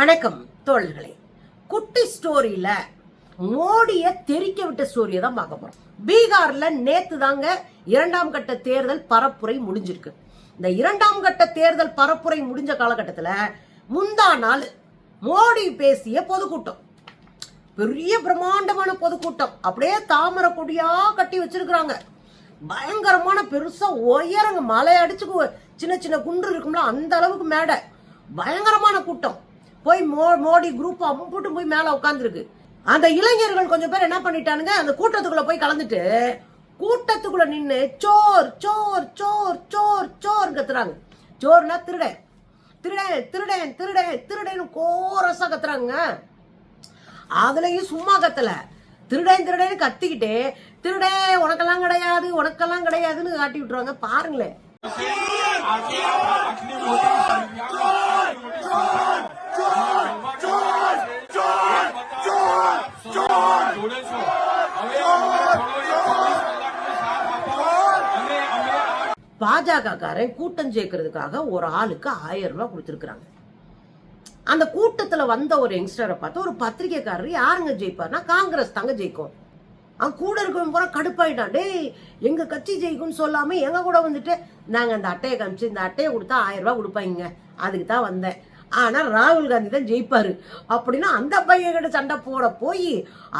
வணக்கம் தோழர்களே. குட்டி ஸ்டோரியில மோடிய தெரிக்க விட்ட ஸ்டோரியை தான் பார்க்க போறோம். பீகார்ல நேத்து தாங்க இரண்டாம் கட்ட தேர்தல் பரப்புரை முடிஞ்சிருக்கு. இந்த இரண்டாம் கட்ட தேர்தல் பரப்புரை முடிஞ்ச காலகட்டத்தில் முந்தா நாள் மோடி பேசிய பொதுக்கூட்டம். பெரிய பிரம்மாண்டமான பொதுக்கூட்டம். அப்படியே தாமரை கொடியா கட்டி வச்சிருக்கிறாங்க. பயங்கரமான பெருசா உயரங்க மலை அடிச்சு சின்ன சின்ன குன்று இருக்கும்ல அந்த அளவுக்கு மேடை. பயங்கரமான கூட்டம். போய் மோ மோடி குரூப் அம்புட்டு போய் மேலே உட்காந்துருக்கு அந்த இளைஞர்கள் கொஞ்சம் பேர் என்ன பண்ணிட்டானுங்க? அந்த கூட்டத்துக்குள்ள போய் கலந்துட்டு கூட்டத்துக்குள்ள நின்று சோர் சோர் சோர் சோர் சோர் கத்துறாங்க. சோர்னா திருடன் திருடன் திருடன் திருடன் திருடன் கோரஸா கத்துறாங்க. அதுலயும் சும்மா கத்தல. திருடன் திருடன்னு கத்திக்கிட்டு திருடே உனக்கெல்லாம் கிடையாது உனக்கெல்லாம் கிடையாதுன்னு காட்டி விட்டுருவாங்க. பாருங்களேன். பாஜக காரன் கூட்டம் சேர்க்கறதுக்காக ஒரு ஆளுக்கு ஆயிரம் ரூபாய் கொடுத்துருக்குறாங்க. அந்த கூட்டத்தில் வந்த ஒரு யங்ஸ்டரை பார்த்து ஒரு பத்திரிக்கைக்காரர் யாருங்க ஜெயிப்பார்னா காங்கிரஸ் தாங்க ஜெயிக்கும். அவன் கூட இருக்கவன் பூரா கடுப்பாயிட்டான். டேய் எங்க கட்சி ஜெயிக்கும்னு சொல்லாம எங்க கூட வந்துட்டு? நாங்க அந்த அட்டையை காமிச்சு இந்த அட்டையை கொடுத்தா ஆயிரம் ரூபாய் கொடுப்பாங்க அதுக்கு தான் வந்தேன். ஆனா ராகுல் காந்தி தான் ஜெயிப்பாரு. அப்படின்னா அந்த பையன் கிட்ட சண்டை போட போய்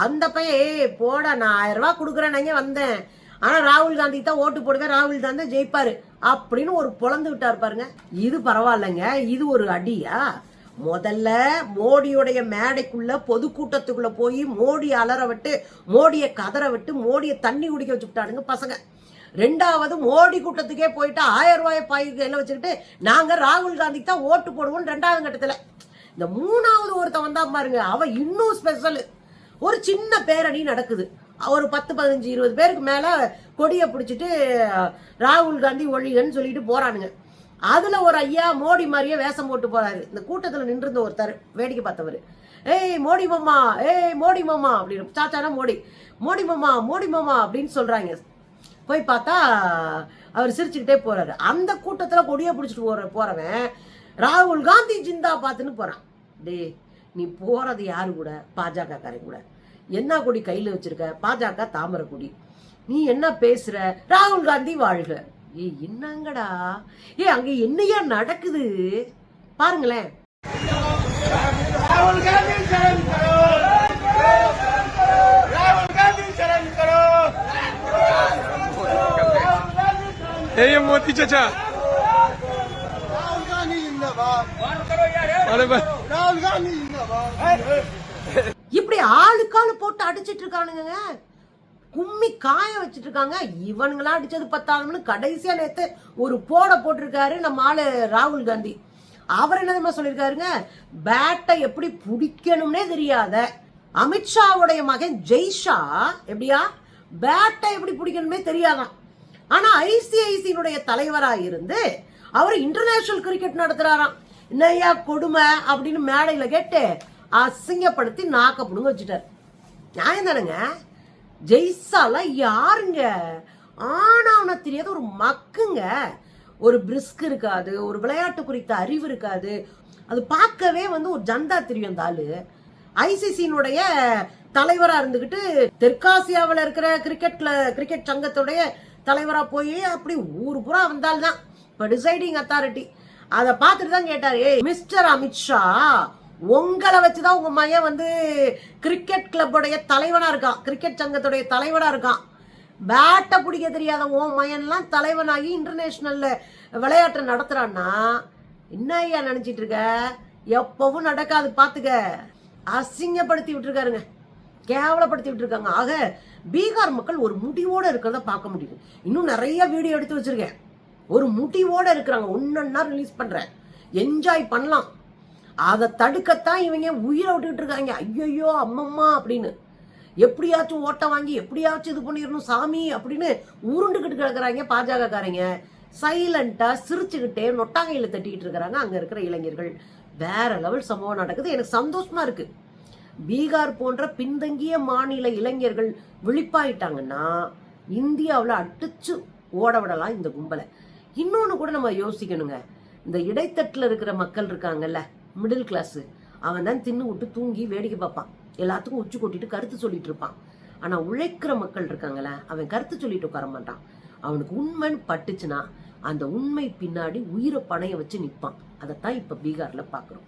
அந்த பையன் ஏய் போட நான் ஆயிரம் ரூபாய் கொடுக்குறேன் வந்தேன். ஆனால் ராகுல் காந்தி தான் ஓட்டு போடுவேன் ராகுல் காந்தி தான் அப்படின்னு ஒரு பொழந்து விட்டார் பாருங்க. இது பரவாயில்லைங்க இது ஒரு அடியா? முதல்ல மோடியுடைய மேடைக்குள்ள பொதுக்கூட்டத்துக்குள்ள போய் மோடி அலற விட்டு மோடியை கதற விட்டு மோடியை தண்ணி குடிக்க வச்சு பசங்க. ரெண்டாவது மோடி கூட்டத்துக்கே போயிட்டு ஆயிரம் ரூபாய் பாய்க்கு என்ன வச்சுக்கிட்டு நாங்க ராகுல் காந்திக்கு தான் ஓட்டு போடுவோம் ரெண்டாவது கட்டத்துல. இந்த மூணாவது ஒருத்தன் வந்தா பாருங்க அவ இன்னும் ஸ்பெஷல் ஒரு சின்ன பேரணி நடக்குது. ஒரு பத்து பதினஞ்சு இருபது பேருக்கு மேலே கொடியை பிடிச்சிட்டு ராகுல் காந்தி ஒழிகன்னு சொல்லிட்டு போகிறானுங்க அதில் ஒரு ஐயா மோடி மாதிரியே வேஷம் போட்டு போகிறாரு இந்த கூட்டத்தில் நின்றிருந்த ஒருத்தர் வேடிக்கை பார்த்தவர். ஏய் மோடி மாமா ஏய் மோடி மாமா அப்படின்னு சாச்சானா மோடி மோடி மாமா மோடி மாமா அப்படின்னு சொல்கிறாங்க போய் பார்த்தா அவர் சிரிச்சுக்கிட்டே போகிறாரு அந்த கூட்டத்தில் கொடியை பிடிச்சிட்டு போகிற போகிறவன் ராகுல் காந்தி ஜிந்தா பார்த்துன்னு போகிறான் டேய் நீ போகிறது யாரு கூட? பாஜக காரங்க கூட. என்ன கொடி கையில் வச்சிருக்க? பாஜக தாமரை கொடி. நீ என்ன பேசுற? ராகுல் காந்தி வாழ்க. ஏ என்னங்கடா? ஏ அங்க என்னையா நடக்குது? பாருங்களேன். மோதி சச்சா. ராகுல் காந்தி இந்த ராகுல் காந்தி இந்த இப்படி ஆளுக்காலு போட்டு அடிச்சிட்டு இருக்கானுங்க கும்மி காய வச்சுட்டு இருக்காங்க இவனுங்களாம் அடிச்சது பத்தாதுன்னு கடைசியா நேத்து ஒரு போட போட்டிருக்காரு நம்ம ஆளு ராகுல் காந்தி. அவர் என்ன தெரியுமா சொல்லியிருக்காருங்க? பேட்டை எப்படி பிடிக்கணும்னே தெரியாத அமித்ஷாவுடைய மகன் ஜெய்ஷா எப்படியா? பேட்டை எப்படி பிடிக்கணுமே தெரியாதான். ஆனா ஐசிஐசியினுடைய தலைவரா இருந்து அவர் இன்டர்நேஷனல் கிரிக்கெட் நடத்துறாராம். என்னையா கொடுமை அப்படின்னு மேடையில கேட்டு அசிங்கப்படுத்தி நாக்கப்படுங்க வச்சுட்டார். நியாயம் தானுங்க? ஜெய்சால யாருங்க? ஆனாவன தெரியாத ஒரு மக்குங்க. ஒரு பிரிஸ்க் இருக்காது ஒரு விளையாட்டு குறித்த அறிவு இருக்காது. அது பார்க்கவே வந்து ஒரு ஜந்தா தெரியும் அந்த ஆளு. ஐசிசியினுடைய தலைவராக இருந்துக்கிட்டு தெற்காசியாவில் இருக்கிற கிரிக்கெட்ல கிரிக்கெட் சங்கத்துடைய தலைவராக போய் அப்படி ஊர் பூரா வந்தால்தான் இப்போ டிசைடிங் அத்தாரிட்டி அதை பார்த்துட்டு தான் கேட்டார் ஏய் மிஸ்டர் அமித்ஷா உங்களை வச்சுதான் உங்க மையன் வந்து கிரிக்கெட் கிளப்புடைய தலைவனா இருக்கான். கிரிக்கெட் சங்கத்துடைய தலைவனா இருக்கான். பேட்டை பிடிக்க தெரியாத உன் மயன்லாம் தலைவனாகி இன்டர்நேஷனல்ல விளையாட்டு நடத்துறான்னா என்ன ஐயா நினைச்சிட்டு இருக்க? எப்பவும் நடக்காது பாத்துக்க. அசிங்கப்படுத்தி விட்டுருக்காருங்க. கேவலப்படுத்தி விட்டுருக்காங்க. ஆக பீகார் மக்கள் ஒரு முடிவோட இருக்கிறத பார்க்க முடியுது. இன்னும் நிறைய வீடியோ எடுத்து வச்சிருக்கேன். ஒரு முடிவோட இருக்கிறாங்க. ஒன்னொன்னா ரிலீஸ் பண்றேன். என்ஜாய் பண்ணலாம். அதை தடுக்கத்தான் இவங்க உயிரை விட்டுக்கிட்டு இருக்காங்க. ஐயோ அம்மம்மா அப்படின்னு. எப்படியாச்சும் ஓட்ட வாங்கி எப்படியாச்சும் இது பண்ணிடணும் சாமி அப்படின்னு உருண்டுக்கிட்டு கிடக்குறாங்க பாஜகக்காரங்க. சைலண்டாக சிரிச்சுக்கிட்டே நொட்டாங்கையில் தட்டிக்கிட்டு இருக்கிறாங்க அங்கே இருக்கிற இளைஞர்கள். வேற லெவல் சம்பவம் நடக்குது. எனக்கு சந்தோஷமா இருக்கு. பீகார் போன்ற பின்தங்கிய மாநில இளைஞர்கள் விழிப்பாயிட்டாங்கன்னா இந்தியாவில் அடிச்சு ஓட விடலாம் இந்த கும்பலை. இன்னொன்று கூட நம்ம யோசிக்கணுங்க. இந்த இடைத்தட்டில் இருக்கிற மக்கள் இருக்காங்கல்ல மிடில் கிளாஸு. அவன் தான் தின்னு விட்டு தூங்கி வேடிக்கை பார்ப்பான். எல்லாத்துக்கும் உச்சி கொட்டிட்டு கருத்து சொல்லிட்டு இருப்பான். ஆனால் உழைக்கிற மக்கள் இருக்காங்களே அவன் கருத்து சொல்லிட்டு உட்கார மாட்டான். அவனுக்கு உண்மைன்னு பட்டுச்சுன்னா அந்த உண்மை பின்னாடி உயிரை பணைய வச்சு நிற்பான் அதைத்தான் இப்போ பீகாரில் பார்க்குறோம்